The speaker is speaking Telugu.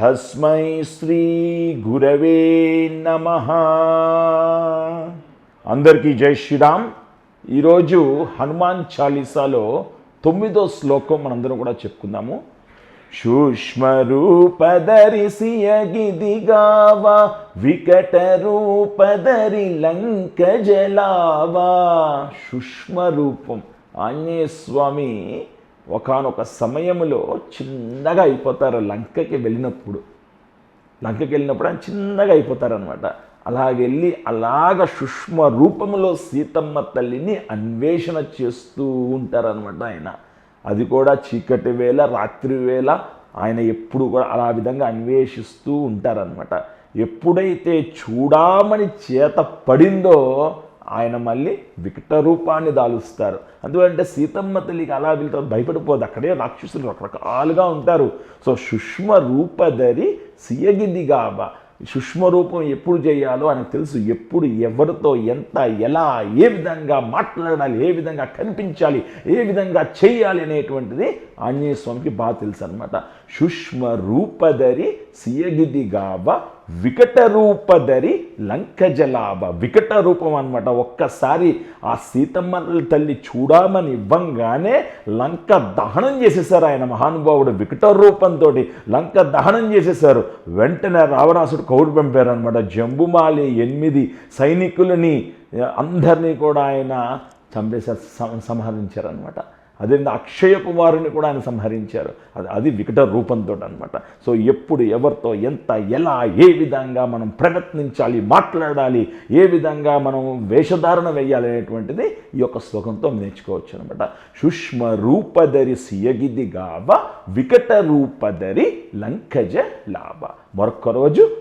తస్మై శ్రీ గురవే నమ. అందరికీ జై శ్రీరామ్. ఈరోజు హనుమాన్ చాలీసాలో తొమ్మిదో శ్లోకం మనందరం కూడా చెప్పుకుందాము. సూక్ష్మరూపధరి సియగిదిగావా వికట రూపదరి లంక జలావా సూక్ష్మరూపం. ఆంజనేయ స్వామి ఒకానొక సమయంలో చిన్నగా అయిపోతారు లంకకి వెళ్ళినప్పుడు. లంకకి వెళ్ళినప్పుడు ఆయన చిన్నగా అయిపోతారనమాట అలాగెళ్ళి అలాగ సుష్మ రూపంలో సీతమ్మ తల్లిని అన్వేషణ చేస్తూ ఉంటారనమాట ఆయన. అది కూడా చీకటి వేళ రాత్రి వేళ ఆయన ఎప్పుడు కూడా అలా విధంగా అన్వేషిస్తూ ఉంటారనమాట ఎప్పుడైతే చూడామని చేత పడిందో ఆయన మళ్ళీ వికట రూపాన్ని దాలుస్తారు. అందుకంటే సీతమ్మ తల్లికి అలా వెళ్తారు భయపడిపోదు. అక్కడే రాక్షసులు రకరకాలుగా ఉంటారు. సో సుష్మ రూపధరి సియగిదిగాబ. సుష్మ రూపం ఎప్పుడు చేయాలో ఆయనకు తెలుసు. ఎప్పుడు ఎవరితో ఎంత ఎలా ఏ విధంగా మాట్లాడాలి ఏ విధంగా కనిపించాలి ఏ విధంగా చేయాలి అనేటువంటిది ఆంజనేయ స్వామికి బాగా తెలుసు అనమాట సుష్మ రూపధరి సియగిదిగాబ వికట రూపధరి లంక జలాభ వికట రూపం అనమాట ఒక్కసారి ఆ సీతమ్మల తల్లి చూడమని ఇవ్వంగానే లంక దహనం చేసేసారు ఆయన మహానుభావుడు. వికట రూపంతో లంక దహనం చేసేసారు. వెంటనే రావణాసుడు కౌరు పంపారు అనమాట జంబుమాలి ఎనిమిది సైనికులని అందరినీ కూడా ఆయన చంపేశారు సంహరించారనమాట అదేవిధంగా అక్షయ కుమారుని కూడా ఆయన సంహరించారు. అది అది వికట రూపంతో అనమాట సో ఎప్పుడు ఎవరితో ఎంత ఎలా ఏ విధంగా మనం ప్రయత్నించాలి మాట్లాడాలి ఏ విధంగా మనం వేషధారణ వేయాలి అనేటువంటిది ఈ యొక్క శ్లోకంతో నేర్చుకోవచ్చు అనమాట సుష్మ రూపధరి సియగిది గావ వికట రూపధరి లంకజ లాభ మరొక్క రోజు